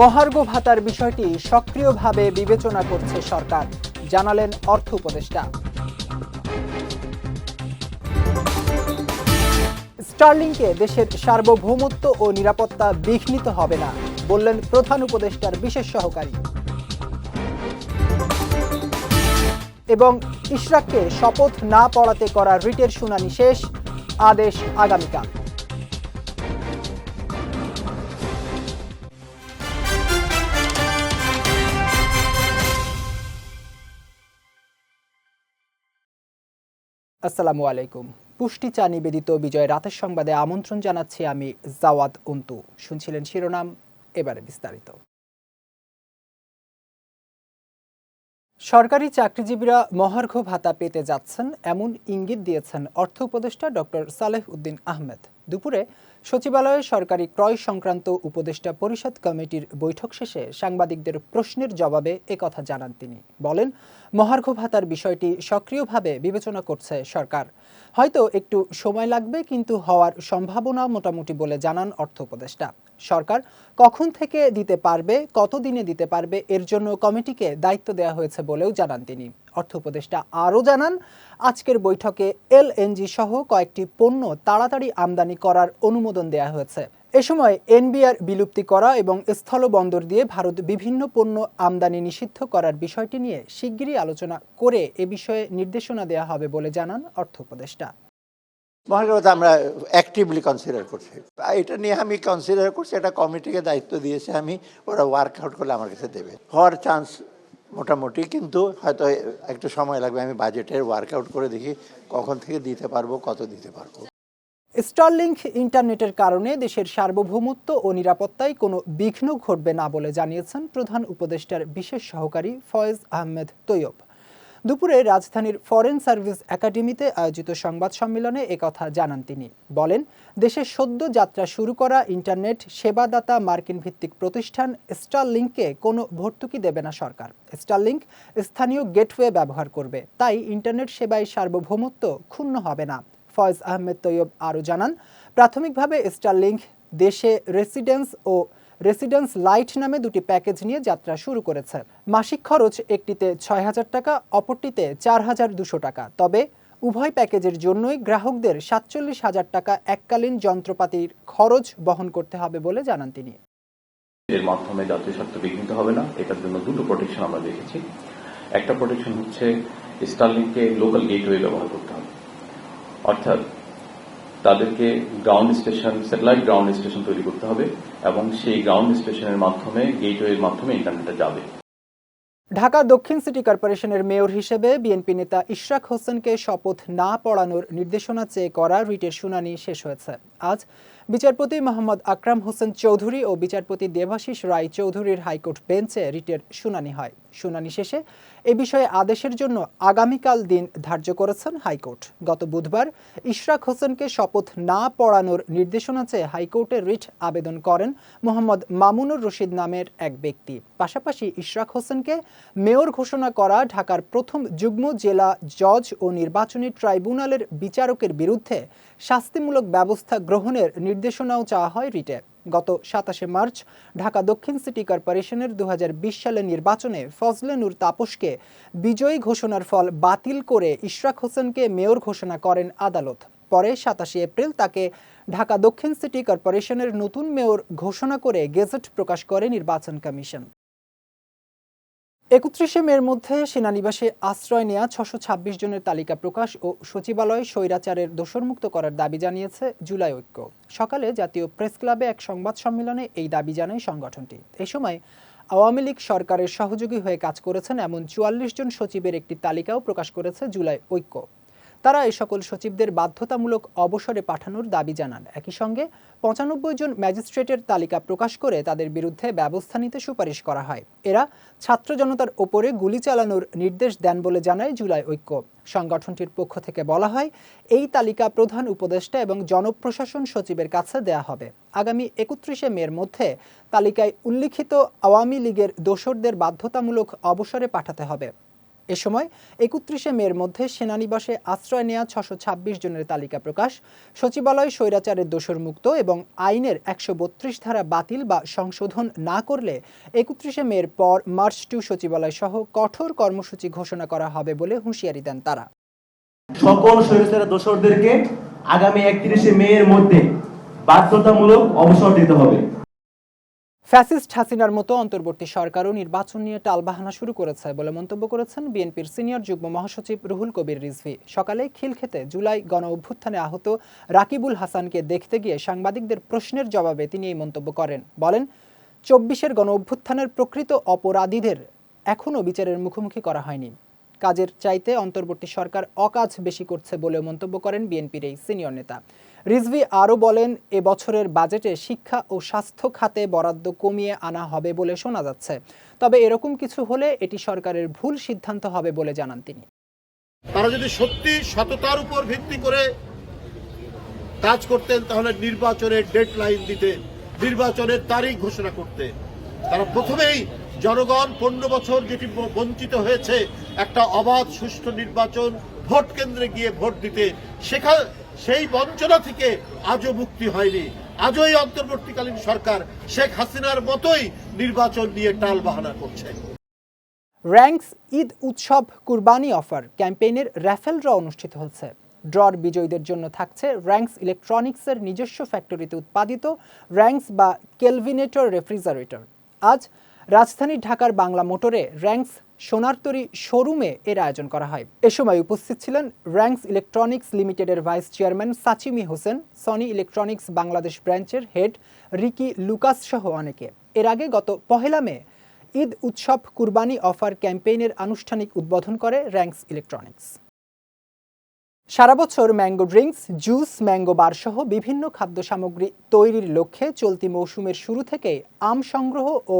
মহার্ঘ ভাতার বিষয়টি সক্রিয়ভাবে বিবেচনা করছে সরকার। জানালেন অর্থ উপদেষ্টা। স্টার্লিংকে দেশের সার্বভৌমত্ব ও নিরাপত্তা বিঘ্নিত হবে না, বললেন প্রধান উপদেষ্টার বিশেষ সহকারী। এবং ইশরাককে শপথ না পড়াতে করা রিটের শুনানি শেষ, আদেশ আগামীকাল। আসসালামু আলাইকুম। পুষ্টি চা নিবেদিত বিজয় রাতের সংবাদে আমন্ত্রণ জানাচ্ছি আমি জাওয়াদ অন্তু। শুনছিলেন শিরোনাম, এবারে বিস্তারিত। সরকারি চাকরিজীবীরা মহার্ঘ ভাতা পেতে যাচ্ছেন এমন ইঙ্গিত দিয়েছেন অর্থ উপদেষ্টা ডক্টর সালেহ উদ্দিন আহমেদ। দুপুরে সচিবালয়ে সরকারি ক্রয় সংক্রান্ত উপদেষ্টা পরিষদ কমিটির বৈঠক শেষে সাংবাদিকদের প্রশ্নের জবাবে একথা জানান তিনি। বলেন, মহার্ঘ ভাতার বিষয়টি সক্রিয়ভাবে বিবেচনা করছে সরকার। হয়তো একটু সময় লাগবে, কিন্তু হওয়ার সম্ভাবনা মোটামুটি বলে জানান অর্থ উপদেষ্টা। সরকার কখন থেকে দিতে পারবে, কতদিনে দিতে পারবে, এর জন্য কমিটিকে দায়িত্ব দেওয়া হয়েছে বলেও জানান তিনি। অর্থ উপদেষ্টা আরও জানান, আজকের বৈঠকে এলএনজি সহ কয়েকটি পণ্য তাড়াতাড়ি আমদানি করার অনুমোদন দেওয়া হয়েছে। এ সময় এনবিআর বিলুপ্তি করা এবং স্থলবন্দর দিয়ে ভারত বিভিন্ন পণ্য আমদানি নিষিদ্ধ করার বিষয়টি নিয়ে শিগগিরই আলোচনা করে এ বিষয়ে নির্দেশনা দেওয়া হবে বলে জানান অর্থ উপদেষ্টা। মহানগরতা আমরা অ্যাক্টিভলি কনসিডার করছি। এটা নিয়ে আমি কনসিডার করছি, এটা কমিটিকে দায়িত্ব দিয়েছে আমি, ওরা ওয়ার্কআউট করলে আমার কাছে দেবে। হওয়ার চান্স মোটামুটি, কিন্তু হয়তো একটু সময় লাগবে, আমি বাজেটের ওয়ার্কআউট করে দেখি কখন থেকে দিতে পারব, কত দিতে পারব। স্টারলিংক ইন্টারনেটের কারণে দেশের সার্বভৌমত্ব ও নিরাপত্তায় কোনো বিঘ্ন ঘটবে না বলে জানিয়েছেন প্রধান উপদেষ্টার বিশেষ সহকারী ফয়েজ আহমেদ তৈয়ব। দুপুরে রাজধানীর ফরেন সার্ভিস একাডেমিতে আয়োজিত সংবাদ সম্মেলনে একথা জানান তিনি। বলেন, দেশে সদ্য যাত্রা শুরু করা ইন্টারনেট সেবাদাতা মার্কিন ভিত্তিক প্রতিষ্ঠান স্টারলিংককে কোনো ভর্তুকি দেবে না সরকার। স্টারলিংক স্থানীয় গেটওয়ে ব্যবহার করবে, তাই ইন্টারনেট সেবায় সার্বভৌমত্ব ক্ষুণ্ণ হবে না। ফয়েজ আহমেদ তৈয়ব আরও জানান, প্রাথমিকভাবে স্টারলিংক দেশে রেসিডেন্স ও রেসিডেন্স লাইট নামে দুটি প্যাকেজ নিয়ে যাত্রা শুরু করেছে। মাসিক খরচ একটিতে ছয় হাজার টাকা, অপরটিতে চার হাজার দুশো টাকা। তবে উভয় প্যাকেজের জন্যই গ্রাহকদের সাতচল্লিশ হাজার টাকা এককালীন যন্ত্রপাতির খরচ বহন করতে হবে বলে জানান তিনি। এর মাধ্যমে জাতীয় স্বার্থ বিঘ্নিত হবে না, এটার জন্য দুটো প্রোটেকশন আমরা দেখেছি। একটা প্রোটেকশন হচ্ছে স্টারলিংকে লোকাল গেটওয়ে ব্যবহার করতে হবে। অর্থাৎ তাদেরকে ground station satellite ground station তৈরি করতে হবে এবং সেই গ্রাউন্ড স্টেশনের মাধ্যমে গেটওয়ের মাধ্যমে ইন্টারনেটে যাবে। ঢাকা দক্ষিণ সিটি কর্পোরেশনের মেয়র হিসেবে বিএনপি নেতা ইশরাক হোসেনকে শপথ না পড়ানোর নির্দেশনা চেয়ে করা রিটের শুনানি শেষ হয়েছে। আজ বিচারপতি মোহাম্মদ আকরাম হোসেন চৌধুরী ও বিচারপতি দেবাশিস রায় চৌধুরীর হাইকোর্ট বেঞ্চে রিটের শুনানি হয়। শুনানি শেষে এ বিষয়ে আদেশের জন্য আগামীকাল দিন ধার্য করেছেন হাইকোর্ট। গত বুধবার ইশরাক হোসেনকে শপথ না পড়ানোর নির্দেশনা চেয়ে হাইকোর্টে রিট আবেদন করেন মোহাম্মদ মামুনুর রশিদ নামের এক ব্যক্তি। পাশাপাশি ইশরাক হোসেনকে মেয়র ঘোষণা করা ঢাকার প্রথম যুগ্ম জেলা জজ ও নির্বাচনী ট্রাইব্যুনালের বিচারকের বিরুদ্ধে শাস্তিমূলক ব্যবস্থা গ্রহণের নির্দেশনাও চাওয়া হয় রিটে। গত সাতাশে মার্চ ঢাকা দক্ষিণ সিটি কর্পোরেশনের দু সালে নির্বাচনে ফজলে নূর তাপসকে বিজয়ী ঘোষণার ফল বাতিল করে ইশরাক হোসেনকে মেয়র ঘোষণা করেন আদালত। পরে সাতাশে এপ্রিল তাকে ঢাকা দক্ষিণ সিটি কর্পোরেশনের নতুন মেয়র ঘোষণা করে গেজেট প্রকাশ করে নির্বাচন কমিশন। একত্রিশে মের মধ্যে সেনানিবাসে আশ্রয় নেয়া ছশো ছাব্বিশ জনের তালিকা প্রকাশ ও সচিবালয় স্বৈরাচারের দোষরমুক্ত করার দাবি জানিয়েছে জুলাই ঐক্য। সকালে জাতীয় প্রেস ক্লাবে এক সংবাদ সম্মেলনে এই দাবি জানায় সংগঠনটি। এ সময় আওয়ামী লীগ সরকারের সহযোগী হয়ে কাজ করেছেন এমন চুয়াল্লিশ জন সচিবের একটি তালিকাও প্রকাশ করেছে জুলাই ঐক্য। তারা এই সকল সচিবদের বাধ্যতামূলক অবসরে পাঠানোর দাবি জানান। একই সঙ্গে পঁচানব্বই জন ম্যাজিস্ট্রেটের তালিকা প্রকাশ করে তাদের বিরুদ্ধে ব্যবস্থা নিতে সুপারিশ করা হয়। এরা ছাত্র জনতার ওপরে গুলি চালানোর নির্দেশ দেন বলে জানায় জুলাই ঐক্য। সংগঠনটির পক্ষ থেকে বলা হয়, এই তালিকা প্রধান উপদেষ্টা এবং জনপ্রশাসন সচিবের কাছে দেয়া হবে। আগামী একত্রিশে মের মধ্যে তালিকায় উল্লিখিত আওয়ামী লীগের দোসরদের বাধ্যতামূলক অবসরে পাঠাতে হবে। এ সময় একত্রিশে মের মধ্যে সেনানিবাসে আশ্রয় নেওয়া ছশো জনের তালিকা প্রকাশ। সচিবালয় স্বৈরাচারের দোষর মুক্ত এবং আইনের একশো বত্রিশ ধারা বাতিল বা সংশোধন না করলে একত্রিশে মের পর মার্চ টু সচিবালয় সহ কঠোর কর্মসূচি ঘোষণা করা হবে বলে হুঁশিয়ারি দেন তারা। সকল স্বৈরাচার দোষরদেরকে আগামী একত্রিশে মে এর মধ্যে বাধ্যতামূলক অবসর দিতে হবে। ফ্যাসিস্ট হাসিনার মতো অন্তর্বর্তী সরকারও নির্বাচন নিয়ে টালবাহানা শুরু করেছে বলে মন্তব্য করেছেন বিএনপির সিনিয়র যুগ্ম মহাসচিব রুহুল কবির রিজভি। সকালে খিলক্ষেতে জুলাই গণ অভ্যুত্থানে আহত রাকিবুল হাসানকে দেখতে গিয়ে সাংবাদিকদের প্রশ্নের জবাবে তিনি এই মন্তব্য করেন। বলেন, চব্বিশের গণ অভ্যুত্থানের প্রকৃত অপরাধীদের এখনও বিচারের মুখোমুখি করা হয়নি। কাজের চাইতে অন্তর্বর্তী সরকার অকাজ বেশি করছে বলেও মন্তব্য করেন বিএনপির এই সিনিয়র নেতা। রিজভি আরও বলেন, এ বছরের বাজেটে শিক্ষা ও স্বাস্থ্য খাতে বরাদ্দ কমিয়ে আনা হবে বলে শোনা যাচ্ছে। তবে এরকম কিছু হলে এটি সরকারের ভুল সিদ্ধান্ত হবে বলে জানান তিনি। তারা যদি সত্যি সততার উপর ভিত্তি করে কাজ করতেন, তাহলে নির্বাচনের ডেড লাইন দিতে নির্বাচনের তারিখ ঘোষণা করতে তারা প্রথমেই জনগণ পনেরো বছর যেটি বঞ্চিত হয়েছে, একটা অবাধ, সুষ্ঠু নির্বাচন, ভোট কেন্দ্রে গিয়ে ভোট দিতে সেখানে সেই বঞ্চনা থেকে আজও মুক্তি হয়নি। আজও এই অন্তর্বর্তীকালীন সরকার শেখ হাসিনার মতোই নির্বাচন নিয়ে টাল বাহানা করছে। র্যাঙ্কস ঈদ উৎসব কুরবানি অফার ক্যাম্পেইনের র্যাফেল ড্র অনুষ্ঠিত হচ্ছে। ড্রর বিজয়ীদের জন্য থাকছে র্যাঙ্কস ইলেকট্রনিক্সের নিজস্ব ফ্যাক্টরিতে উৎপাদিত র্যাঙ্কস বা কেলভিনেটর রেফ্রিজারেটর। আজ রাজধানী ঢাকার বাংলা মোটরে র্যাঙ্কস সোনারতরী শোরুমে এর আয়োজন করা হয়। এ সময় উপস্থিত ছিলেন র্যাঙ্কস ইলেকট্রনিক্স লিমিটেডের ভাইস চেয়ারম্যান সাচিমি হোসেন, সনি ইলেকট্রনিক্স বাংলাদেশ ব্রাঞ্চের হেড রিকি লুকাস সহ অনেকে। এর আগে গত পহেলা মে ঈদ উৎসব কুরবানি অফার ক্যাম্পেইনের আনুষ্ঠানিক উদ্বোধন করে র্যাঙ্কস ইলেকট্রনিক্স। সারা বছর mango drinks, juice, mango bar সহ বিভিন্ন খাদ্য সামগ্রী তৈরির লক্ষ্যে চলতি মৌসুমের শুরু থেকেই আম সংগ্রহ ও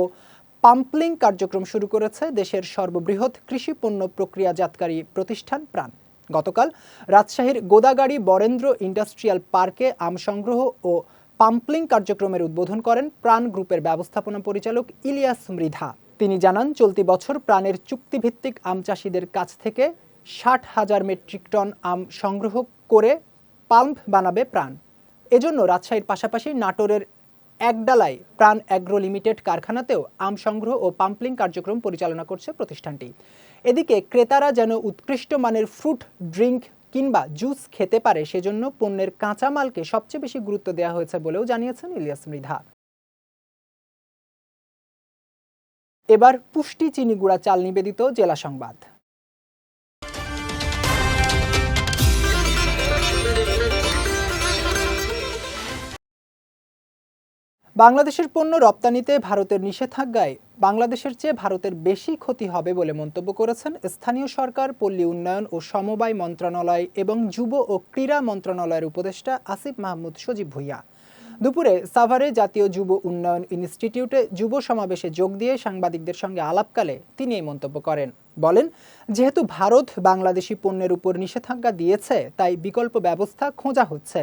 পাম্পলিং কার্যক্রম শুরু করেছে দেশের সর্ববৃহৎ কৃষি পণ্য প্রক্রিয়াজাতকারী প্রতিষ্ঠান প্রাণ। গতকাল রাজশাহীর গোদাগাড়ি বরেন্দ্র ইন্ডাস্ট্রিয়াল পার্কে আম সংগ্রহ ও পাম্পলিং কার্যক্রমের উদ্বোধন করেন প্রাণ গ্রুপের ব্যবস্থাপনা পরিচালক ইলিয়াস মৃধা। তিনি জানান, চলতি বছর প্রাণের চুক্তিভিত্তিক আম চাষিদের কাছ থেকে ষাট হাজার মেট্রিক টন আম সংগ্রহ করে পাম্প বানাবে প্রাণ। এজন্য রাজশাহীর পাশাপাশি নাটোরের একডালায় প্রাণ অ্যাগ্রো লিমিটেড কারখানাতেও আম সংগ্রহ ও পাম্পলিং কার্যক্রম পরিচালনা করছে প্রতিষ্ঠানটি। এদিকে ক্রেতারা যেন উৎকৃষ্ট মানের ফ্রুট ড্রিঙ্ক কিংবা জুস খেতে পারে সেজন্য পণ্যের কাঁচামালকে সবচেয়ে বেশি গুরুত্ব দেওয়া হয়েছে বলেও জানিয়েছেন ইলিয়াস মৃধা। এবার পুষ্টি চিনি গুঁড়া চাল নিবেদিত জেলা সংবাদ। বাংলাদেশের পণ্য রপ্তানিতে ভারতের নিষেধাজ্ঞায় বাংলাদেশের চেয়ে ভারতের বেশি ক্ষতি হবে বলে মন্তব্য করেছেন স্থানীয় সরকার, পল্লী উন্নয়ন ও সমবায় মন্ত্রণালয় এবং যুব ও ক্রীড়া মন্ত্রণালয়ের উপদেষ্টা আসিফ মাহমুদ সজীব ভুইয়া। দুপুরে সাভারে জাতীয় যুব উন্নয়ন ইনস্টিটিউটে যুব সমাবেশে যোগ দিয়ে সাংবাদিকদের সঙ্গে আলাপকালে তিনি এই মন্তব্য করেন। বলেন, যেহেতু ভারত বাংলাদেশি পণ্যের উপর নিষেধাজ্ঞা দিয়েছে, তাই বিকল্প ব্যবস্থা খোঁজা হচ্ছে।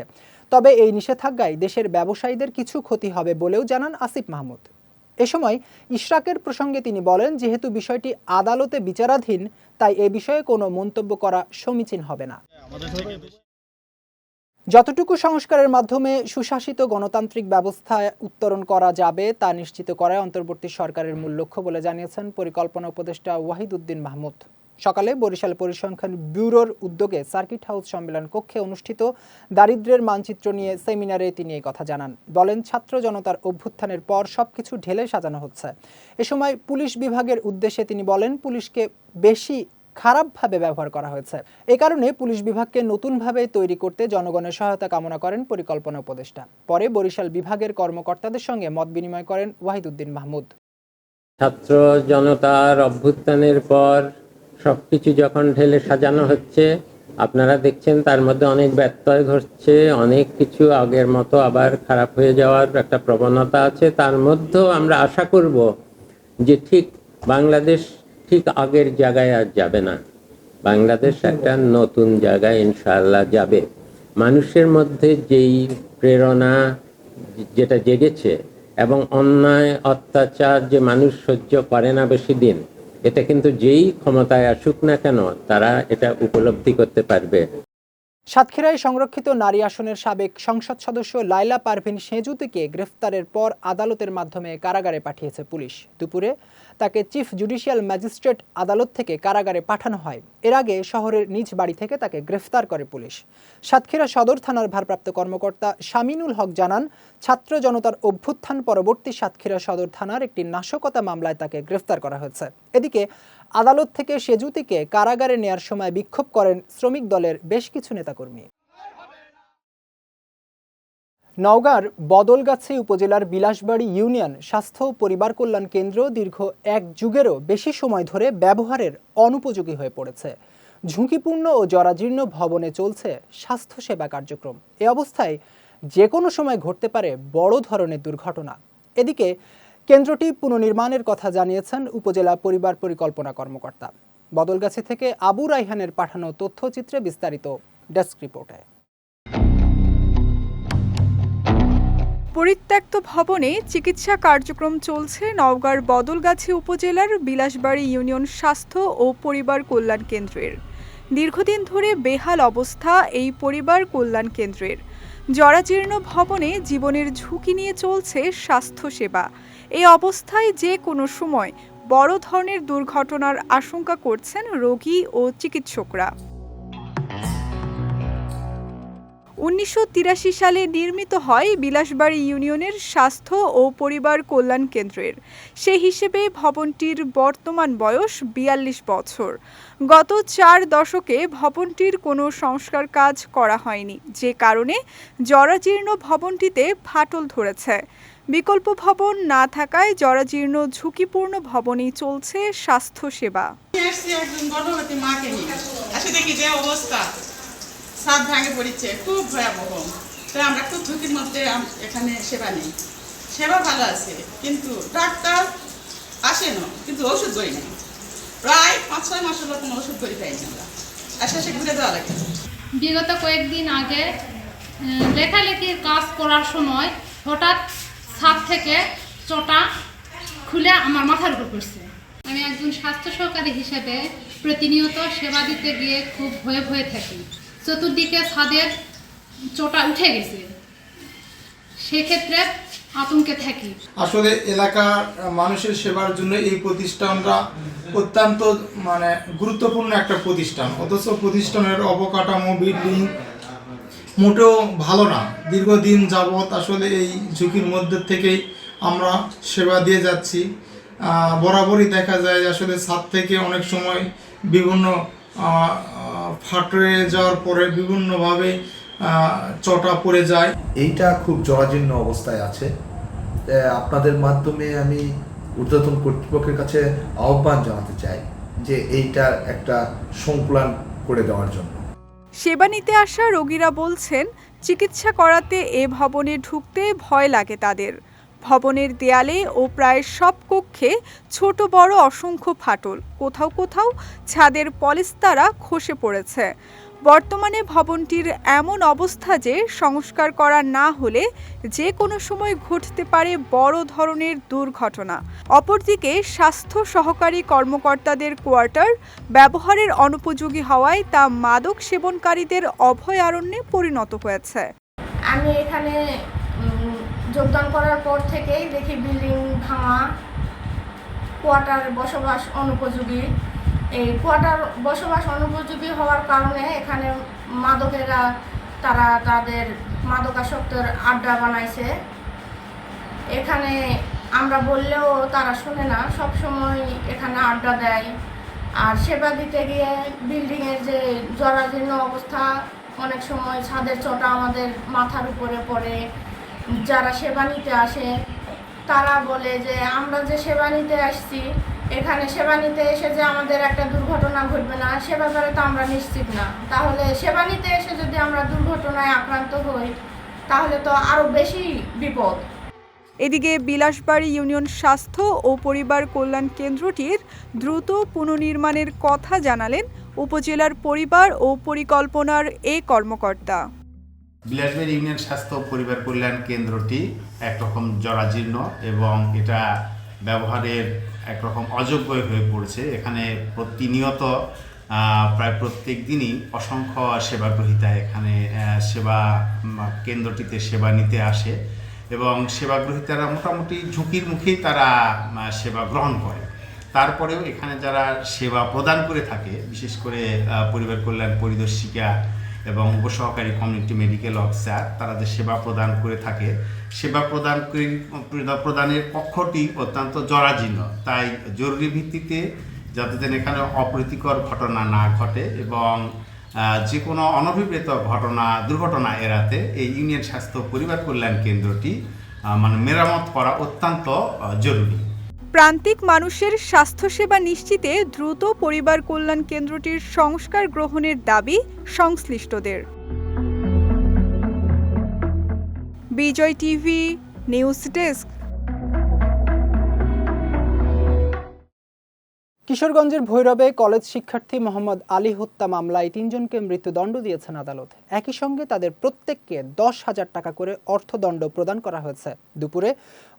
তবে এই নিষেধাজ্ঞায় দেশের ব্যবসায়ীদের কিছু ক্ষতি হবে বলেও জানান আসিফ মাহমুদ। এ সময় ইশরাকের প্রসঙ্গে তিনি বলেন, যেহেতু বিষয়টি আদালতে বিচারাধীন, তাই এ বিষয়ে কোনো মন্তব্য করা সমীচীন হবে না। যতটুকু সংস্কারের মাধ্যমে সুশাসিত গণতান্ত্রিক ব্যবস্থায় উত্তরণ করা যাবে, তা নিশ্চিত করায় অন্তর্বর্তী সরকারের মূল লক্ষ্য বলে জানিয়েছেন পরিকল্পনা উপদেষ্টা ওয়াহিদ উদ্দিন মাহমুদ। সকালে বরিশাল পরিসংখ্যান ব্যুরোর উদ্যোগে সার্কিট হাউস সম্মেলন কক্ষে অনুষ্ঠিত দারিদ্র্যের মানচিত্র নিয়ে সেমিনারে তিনি এই কথা জানান। বলেন, ছাত্র জনতার অভ্যুত্থানের পর সবকিছু ঢেলে সাজানো হচ্ছে। এ সময় পুলিশ বিভাগের উদ্দেশ্যে তিনি বলেন, পুলিশকে বেশি খারাপভাবে ব্যবহার করা হয়েছে। এ কারণে পুলিশ বিভাগকে নতুনভাবে তৈরি করতে জনগণের সহায়তা কামনা করেন পরিকল্পনা উপদেষ্টা। পরে বরিশাল বিভাগের কর্মকর্তাদের সঙ্গে মত বিনিময় করেন ওয়াহিদুদ্দিন মাহমুদ। ছাত্র জনতার অভ্যুত্থানের পর সবকিছু যখন ঢেলে সাজানো হচ্ছে, আপনারা দেখছেন তার মধ্যে অনেক ব্যত্যয় ঘটছে, অনেক কিছু আগের মতো আবার খারাপ হয়ে যাওয়ার একটা প্রবণতা আছে। তার মধ্যেও আমরা আশা করব যে ঠিক বাংলাদেশ ঠিক আগের জায়গায় আর যাবে না। বাংলাদেশ একটা নতুন জায়গায় ইনশাআল্লাহ যাবে। মানুষের মধ্যে যেই প্রেরণা যেটা জেগেছে এবং অন্যায়, অত্যাচার যে মানুষ সহ্য করে না বেশি দিন এতে কিন্তু যেই ক্ষমতায় আসুক না কেন তারা এটা উপলব্ধি করতে পারবে। সাতক্ষীরায় সংরক্ষিত নারী আসনের সাবেক সংসদ সদস্য লাইলা পারভিন সেজুতিকে গ্রেফতারের পর আদালতের মাধ্যমে কারাগারে পাঠিয়েছে পুলিশ। দুপুরে তাকে চিফ জুডিশিয়াল ম্যাজিস্ট্রেট আদালত থেকে কারাগারে পাঠানো হয়। এর আগে শহরের নিজ বাড়ি থেকে তাকে গ্রেফতার করে পুলিশ। সাতক্ষীরা সদর থানার ভারপ্রাপ্ত কর্মকর্তা শামিনুল হক জানান, ছাত্র জনতার অভ্যুত্থান পরবর্তী সাতক্ষীরা সদর থানার একটি নাশকতা মামলায় তাকে গ্রেফতার করা হয়েছে। এদিকে আদালত থেকে সেজুতিকে কারাগারে নেয়ার সময় বিক্ষোভ করেন শ্রমিক দলের বেশ কিছু নেতাকর্মী। নওগাঁর বদলগাছি উপজেলার বিলাসবাড়ি ইউনিয়ন স্বাস্থ্য ও পরিবার কল্যাণ কেন্দ্র দীর্ঘ এক যুগেরও বেশি সময় ধরে ব্যবহারের অনুপযোগী হয়ে পড়েছে। ঝুঁকিপূর্ণ ও জরাজীর্ণ ভবনে চলছে স্বাস্থ্যসেবা কার্যক্রম। এ অবস্থায় যে কোনো সময় ঘটতে পারে বড় ধরনের দুর্ঘটনা। এদিকে কেন্দ্রটি পুনর্নির্মাণের কথা জানিয়েছেন উপজেলা পরিবার পরিকল্পনা কর্মকর্তা। বদলগাছি থেকে আবু রাইহানের পাঠানো তথ্যচিত্রে বিস্তারিত ডেস্ক রিপোর্টে। পরিত্যক্ত ভবনে চিকিৎসা কার্যক্রম চলছে নওগাঁর বদলগাছি উপজেলার বিলাসবাড়ি ইউনিয়ন স্বাস্থ্য ও পরিবার কল্যাণ কেন্দ্রের। দীর্ঘদিন ধরে বেহাল অবস্থা এই পরিবার কল্যাণ কেন্দ্রের। জরাজীর্ণ ভবনে জীবনের ঝুঁকি নিয়ে চলছে স্বাস্থ্যসেবা। এই অবস্থায় যে কোনো সময় বড় ধরনের দুর্ঘটনার আশঙ্কা করছেন রোগী ও চিকিৎসকরা। উনিশশো তিরাশি সালে নির্মিত হয় বিলাসবাড়ি ইউনিয়নের স্বাস্থ্য ও পরিবার কল্যাণ কেন্দ্রের। সেই হিসেবে ভবনটির বর্তমান বয়স বিয়াল্লিশ বছর। গত চার দশকে ভবনটির কোনো সংস্কার কাজ করা হয়নি, যে কারণে জরাজীর্ণ ভবনটিতে ফাটল ধরেছে। বিকল্প ভবন না থাকায় জরাজীর্ণ ঝুঁকিপূর্ণ ভবনেই চলছে স্বাস্থ্যসেবা। খুব ভয়াবহ। আমরা খুব ঝুঁকির মধ্যে এখানে সেবা নেই। সেবা ভালো আছে কিন্তু ডাক্তার আসে না কিন্তু ওষুধ বই নেই। প্রায় পাঁচ ছয় মাস হলো কোনো ওষুধ বই পাইনি আমরা। আসে সে ঘুরে দেওয়া লাগে বিগত কয়েকদিন আগে লেখালেখির কাজ করার সময় হঠাৎ ছাদ থেকে চটা খুলে আমার মাথার উপর পড়ছে। আমি একজন স্বাস্থ্য সহকারী হিসেবে প্রতিনিয়ত সেবা দিতে গিয়ে খুব ভয়ে ভয়ে থাকি। চতুর্দিকে ছাদের চটা উঠে গেছে। সেক্ষেত্রে আতঙ্কে থাকি। আসলে এলাকার মানুষের সেবার জন্য এই প্রতিষ্ঠানটা অত্যন্ত মানে গুরুত্বপূর্ণ একটা প্রতিষ্ঠান। অথচ প্রতিষ্ঠানের অবকাঠামো, বিল্ডিং মোটেও ভালো না। দীর্ঘদিন যাবৎ আসলে এই ঝুঁকির মধ্যে থেকেই আমরা সেবা দিয়ে যাচ্ছি। বরাবরই দেখা যায় আসলে ছাদ থেকে অনেক সময় বিভিন্ন আহ, যাওয়ার পরে বিভিন্নভাবে চটা পড়ে যায়। এইটা খুব জরাজীর্ণ অবস্থায় আছে। আপনাদের মাধ্যমে আমি ঊর্ধ্বতন কর্তৃপক্ষের কাছে আহ্বান জানাতে চাই যে এইটার একটা সংকুলান করে দেওয়ার জন্য। সেবা নিতে আসা রোগীরা বলছেন, চিকিৎসা করাতে এ ভবনে ঢুকতে ভয় লাগে তাদের। ভবনের দেয়ালে ও প্রায় সব কক্ষে ছোট বড় অসংখ্য ফাটল। কোথাও কোথাও ছাদের পলিস্তারা খসে পড়েছে। বর্তমানে ভবনটির এমন অবস্থা যে সংস্কার করা না হলে যে কোনো সময় ঘটতে পারে বড় ধরনের দুর্ঘটনা। অপরদিকে স্বাস্থ্য সহকারী কর্মকর্তাদের কোয়ার্টার ব্যবহারের অনুপযোগী হওয়ায় তা মাদক সেবনকারীদের অভয়ারণ্যে পরিণত হয়েছে। আমি এখানে যোগদান করার পর থেকেই দেখি বিল্ডিং ভাঙা কোয়ার্টার বসবাস অনুপযোগী। এই কোয়ার্টার বসবাস অনুপযোগী হওয়ার কারণে এখানে মাদকেরা তারা তাদের মাদকাসক্তের আড্ডা বানাইছে। এখানে আমরা বললেও তারা শোনে না সব সময় এখানে আড্ডা দেয়। আর সেবা দিতে গিয়ে বিল্ডিংয়ের যে জরাজীর্ণ অবস্থা, অনেক সময় ছাদের চটা আমাদের মাথার উপরে পড়ে। যারা সেবা নিতে আসে, তারা বলে যে, আমরা যে সেবা নিতে আসছি এখানে সেবা নিতে এসে যে আমাদের একটা দুর্ঘটনা ঘটবে না সে ব্যাপারে তো আমরা নিশ্চিত না। তাহলে সেবা নিতে এসে যদি আমরা দুর্ঘটনায় আক্রান্ত হই তাহলে তো আরও বেশি বিপদ। এদিকে বিলাসবাড়ি ইউনিয়ন স্বাস্থ্য ও পরিবার কল্যাণ কেন্দ্রটির দ্রুত পুনর্নির্মাণের কথা জানালেন উপজেলার পরিবার ও পরিকল্পনার এ কর্মকর্তা। বিলাসবাড়ি ইউনিয়ন স্বাস্থ্য ও পরিবার কল্যাণ কেন্দ্রটি একরকম জরাজীর্ণ এবং এটা ব্যবহারের একরকম অযোগ্য হয়ে পড়েছে। এখানে প্রতিনিয়ত প্রায় প্রত্যেক দিনই অসংখ্য সেবাগ্রহীতা এখানে সেবা কেন্দ্রটিতে সেবা নিতে আসে এবং সেবাগ্রহীতারা মোটামুটি ঝুঁকির মুখেই তারা সেবা গ্রহণ করে। তারপরেও এখানে যারা সেবা প্রদান করে থাকে, বিশেষ করে পরিবার কল্যাণ, পরিদর্শিকা এবং উপসহকারী কমিউনিটি মেডিকেল অফিসার তারা যে সেবা প্রদান করে থাকে, সেবা প্রদান প্রদানের কক্ষটি অত্যন্ত জরাজীর্ণ। তাই জরুরি ভিত্তিতে যাতে যেন এখানে অপ্রীতিকর ঘটনা না ঘটে এবং যে কোনো অনভিপ্রেত ঘটনা, দুর্ঘটনা এড়াতে এই ইউনিয়ন স্বাস্থ্য পরিবার কল্যাণ কেন্দ্রটি মানে মেরামত করা অত্যন্ত জরুরি। প্রান্তিক মানুষের স্বাস্থ্যসেবা নিশ্চিতে দ্রুত পরিবার কল্যাণ কেন্দ্রটির সংস্কার গ্রহণের দাবি সংশ্লিষ্টদের। Bijoy TV, news desk. কিশোরগঞ্জের ভৈরবে কলেজ শিক্ষার্থী মোহাম্মদ আলী হত্যা মামলায় তিনজনকে মৃত্যুদণ্ড দিয়েছেন আদালত। একই সঙ্গে তাদের প্রত্যেককে দশ হাজার টাকা করে অর্থদণ্ড প্রদান করা হয়েছে। দুপুরে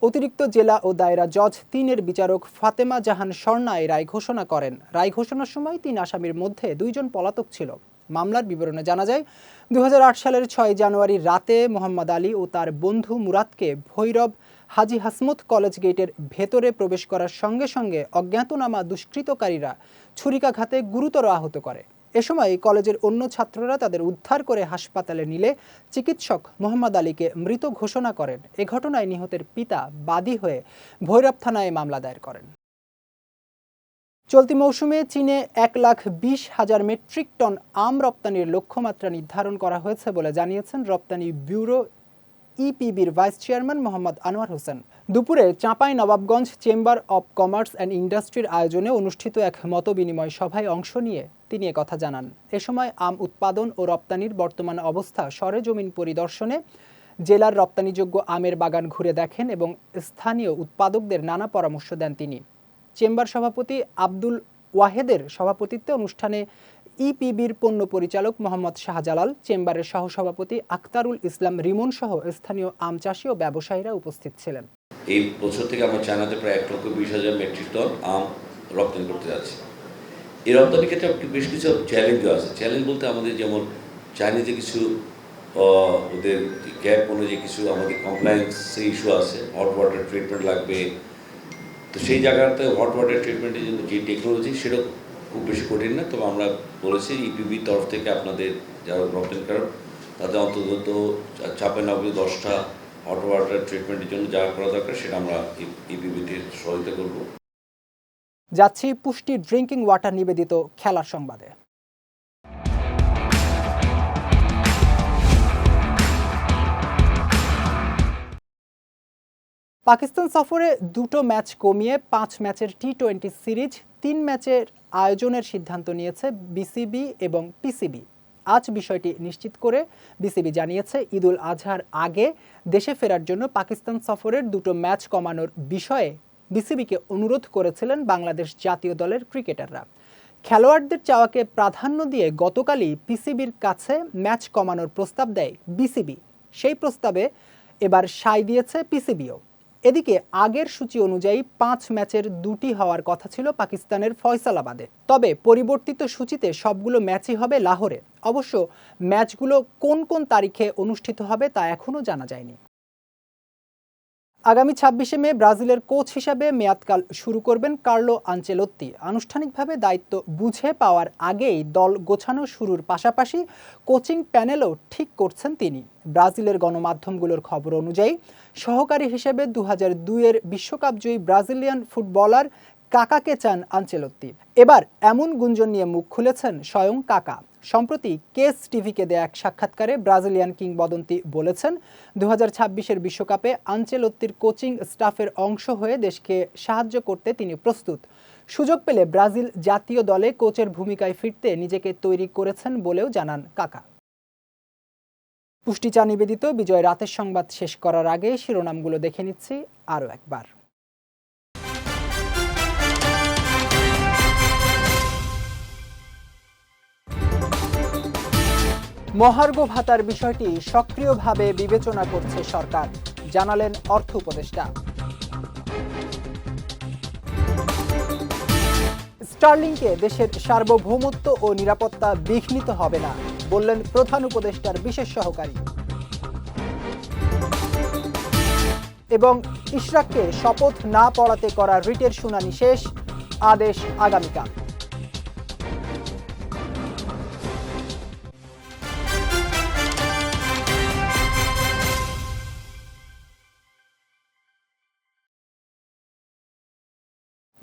অতিরিক্ত জেলা ও দায়রা জজ তিনের বিচারক ফাতেমা জাহান স্বর্ণা এই রায় ঘোষণা করেন। রায় ঘোষণার সময় তিন আসামির মধ্যে দুইজন পলাতক ছিল। মামলার বিবরণে জানা যায় দু হাজার আট সালের ছয় জানুয়ারি রাতে মোহাম্মদ আলী ও তার বন্ধু মুরাদকে ভৈরব হাজি হাসমত কলেজ গেটের ভেতরে প্রবেশ করার সঙ্গে সঙ্গে অজ্ঞাতনামা দুষ্কৃতকারীরা ছুরিকাঘাতে গুরুতর আহত করে। এ সময় কলেজের অন্য ছাত্ররা তাদের উদ্ধার করে হাসপাতালে নিলে চিকিৎসক মোহাম্মদ আলীকে মৃত ঘোষণা করেন। এ ঘটনায় নিহতের পিতা বাদী হয়ে ভৈরব থানায় মামলা দায়ের করেন। চলতি মৌসুমে চীনে এক লাখ বিশ হাজার মেট্রিক টন আম রপ্তানির লক্ষ্যমাত্রা নির্ধারণ করা হয়েছে বলে জানিয়েছেন রপ্তানি ব্যুরো ইপিবির ভাইস চেয়ারম্যান মোহাম্মদ আনোয়ার হোসেন। দুপুরে Chapai Nawabganj chamber of commerce and ইন্ডাস্ট্রির আয়োজনে অনুষ্ঠিত এক মতবিনিময় সভায় অংশ নিয়ে তিনি কথা জানান। এ সময় আম উৎপাদন ও রপ্তানির বর্তমান অবস্থা, সরেজমিন পরিদর্শনে জেলার রপ্তানিযোগ্য আমের বাগান ঘুরে দেখেন এবং স্থানীয় উৎপাদকদের নানা পরামর্শ দেন তিনি। চেম্বার সভাপতি আব্দুল ওয়াহেদের সভাপতিত্বে অনুষ্ঠানে ইপিবির পণ্য পরিচালক মোহাম্মদ শাহজালাল, চেম্বারের সহসভাপতি আক্তারুল ইসলাম রিমন সহ স্থানীয় আম চাষি ও ব্যবসায়ীরা উপস্থিত ছিলেন। এই বছর থেকে আমরা চায়নাতে প্রায় এক লক্ষ বিশ হাজার মেট্রিক টন আম রপ্তানি করতে যাচ্ছি। এই রপ্তানির ক্ষেত্রে বেশ কিছু চ্যালেঞ্জও আছে। চ্যালেঞ্জ বলতে আমাদের যেমন চাইনিজে কিছু ওদের গ্যাপ অনুযায়ী কিছু আমাদের কমপ্লায়েন্সের ইস্যু আছে। হট ওয়াটার ট্রিটমেন্ট লাগবে। তো সেই জায়গাতে হট ওয়াটার ট্রিটমেন্টের জন্য যে টেকনোলজি সেটা খুব বেশি কঠিন না। তবে আমরা বলেছি ইপিবির তরফ থেকে আপনাদের যারা রপ্তানিকারক তাদের অন্তত চাপে নব্বই দশটা হট ওয়াটার ট্রিটমেন্টের জন্য যা করা দরকার সেটা আমরা ইপিবিতে সহযোগিতা করব। যাচ্ছি পুষ্টি ড্রিঙ্কিং ওয়াটার নিবেদিত খেলার সংবাদে। পাকিস্তান সফরে দুটো ম্যাচ কমিয়ে পাঁচ ম্যাচের টি টোয়েন্টি সিরিজ তিন ম্যাচের আয়োজনের সিদ্ধান্ত নিয়েছে বিসিবি এবং পিসিবি। আজ বিষয়টি নিশ্চিত করে বিসিবি জানিয়েছে ঈদুল আজহার আগে দেশে ফেরার জন্য পাকিস্তান সফরের দুটো ম্যাচ কমানোর বিষয়ে বিসিবিকে অনুরোধ করেছিলেন বাংলাদেশ জাতীয় দলের ক্রিকেটাররা। খেলোয়াড়দের চাওয়াকে প্রাধান্য দিয়ে গতকালই পিসিবির কাছে ম্যাচ কমানোর প্রস্তাব দেয় বিসিবি। সেই প্রস্তাবে এবার সায় দিয়েছে পিসিবিও। এদিকে আগের সূচি অনুযায়ী পাঁচ ম্যাচের দুটি হওয়ার কথা ছিল পাকিস্তানের ফয়সালাবাদে তবে পরিবর্তিত সূচিতে সবগুলো ম্যাচই হবে লাহোরে। অবশ্য ম্যাচগুলো কোন কোন তারিখে অনুষ্ঠিত হবে তা এখনও জানা যায়নি। আগামী ছাব্বিশে মে ব্রাজিলের কোচ হিসাবে মেয়াদকাল শুরু করবেন কার্লো আঞ্চেলত্তি। আনুষ্ঠানিকভাবে দায়িত্ব বুঝে পাওয়ার আগেই দল গোছানো শুরুর পাশাপাশি কোচিং প্যানেলও ঠিক করছেন তিনি। ব্রাজিলের গণমাধ্যমগুলোর খবর অনুযায়ী, সহকারী হিসেবে দু হাজার দুইয়ের বিশ্বকাপজয়ী ব্রাজিলিয়ান ফুটবলার কাকাকে চান আঞ্চেলত্তি। এবার এমন গুঞ্জন নিয়ে মুখ খুলেছেন স্বয়ং কাকা। সম্প্রতি কেস টিভিকে দেয়া এক সাক্ষাৎকারে ব্রাজিলিয়ান কিংবদন্তি বলেছেন দু হাজার বিশ্বকাপে আঞ্চেলত্তির কোচিং স্টাফের অংশ হয়ে দেশকে সাহায্য করতে তিনি প্রস্তুত। সুযোগ পেলে ব্রাজিল জাতীয় দলে কোচের ভূমিকায় ফিরতে নিজেকে তৈরি করেছেন বলেও জানান কাকা। পুষ্টি চা নিবেদিত, বিজয় রাতের সংবাদ শেষ করার আগে শিরোনামগুলো দেখে নিচ্ছি আরও একবার। মহার্ঘ ভাতার বিষয়টি সক্রিয়ভাবে বিবেচনা করছে সরকার, জানালেন অর্থ উপদেষ্টা। স্টার্লিংকে দেশের সার্বভৌমত্ব ও নিরাপত্তা বিঘ্নিত হবে না, বললেন প্রধান উপদেষ্টার বিশেষ সহকারী। এবং ইশরাককে শপথ না পড়াতে করা রিটের শুনানি শেষ, আদেশ আগামীকাল।